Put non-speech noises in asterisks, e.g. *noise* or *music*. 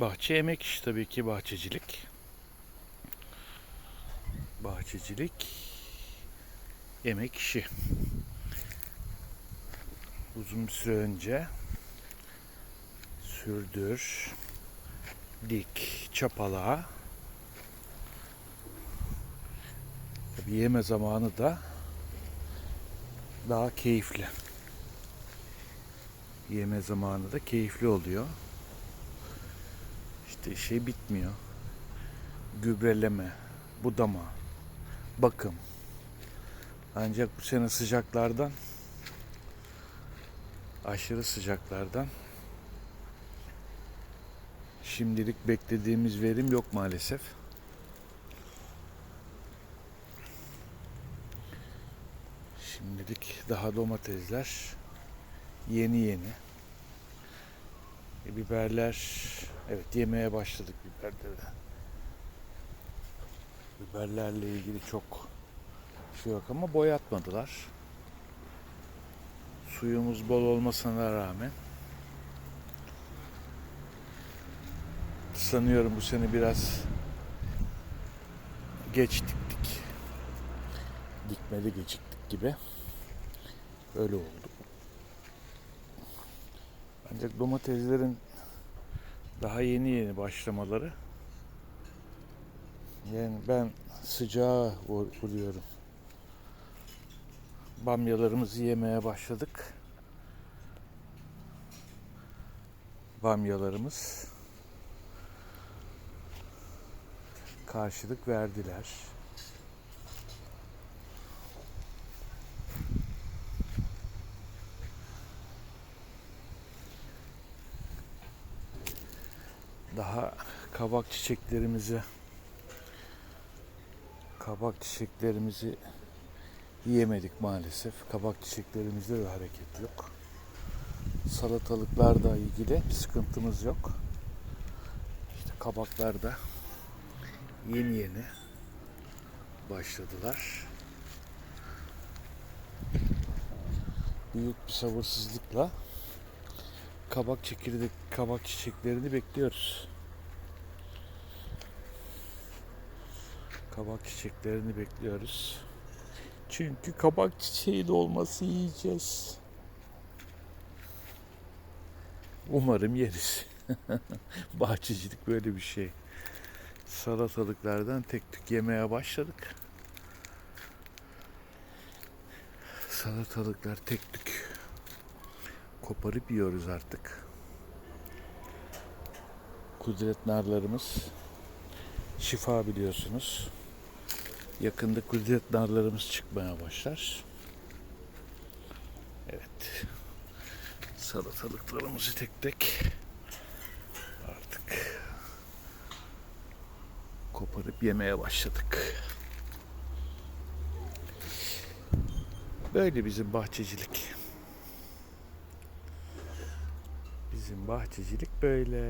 Bahçe emek işi tabii ki bahçecilik. Bahçecilik emek işi. Uzun bir süre önce sürdür, dik, çapala. Tabii yeme zamanı da daha keyifli. Yeme zamanı da keyifli oluyor. İşte şey bitmiyor. Gübreleme, budama, bakım. Ancak bu sene sıcaklardan aşırı sıcaklardan şimdilik beklediğimiz verim yok maalesef. Şimdilik daha domatesler yeni yeni. E, biberler evet yemeye başladık biberleri. Biberlerle ilgili çok şey yok ama boyatmadılar. Suyumuz bol olmasına rağmen sanıyorum bu sene biraz geç diktik. Dikmede geciktik gibi. Öyle oldu. Ancak domateslerin daha yeni yeni başlamaları yani ben sıcağa vur- vuruyorum. Bamyalarımızı yemeye başladık. Bamyalarımız karşılık verdiler. Daha kabak çiçeklerimizi kabak çiçeklerimizi yiyemedik maalesef. Kabak çiçeklerimizde de hareket yok. Salatalıklarla ilgili bir sıkıntımız yok. İşte kabaklar da yeni yeni başladılar. Büyük bir sabırsızlıkla kabak çekirdek, kabak çiçeklerini bekliyoruz. Kabak çiçeklerini bekliyoruz. Çünkü kabak çiçeği dolması yiyeceğiz. Umarım yeriz. *laughs* Bahçecilik böyle bir şey. Salatalıklardan tek tük yemeye başladık. Salatalıklar tek tük koparıp yiyoruz artık. Kudret narlarımız şifa biliyorsunuz. Yakında kudret narlarımız çıkmaya başlar. Evet. Salatalıklarımızı tek tek artık koparıp yemeye başladık. Böyle bizim bahçecilik. Bizim bahçecilik böyle.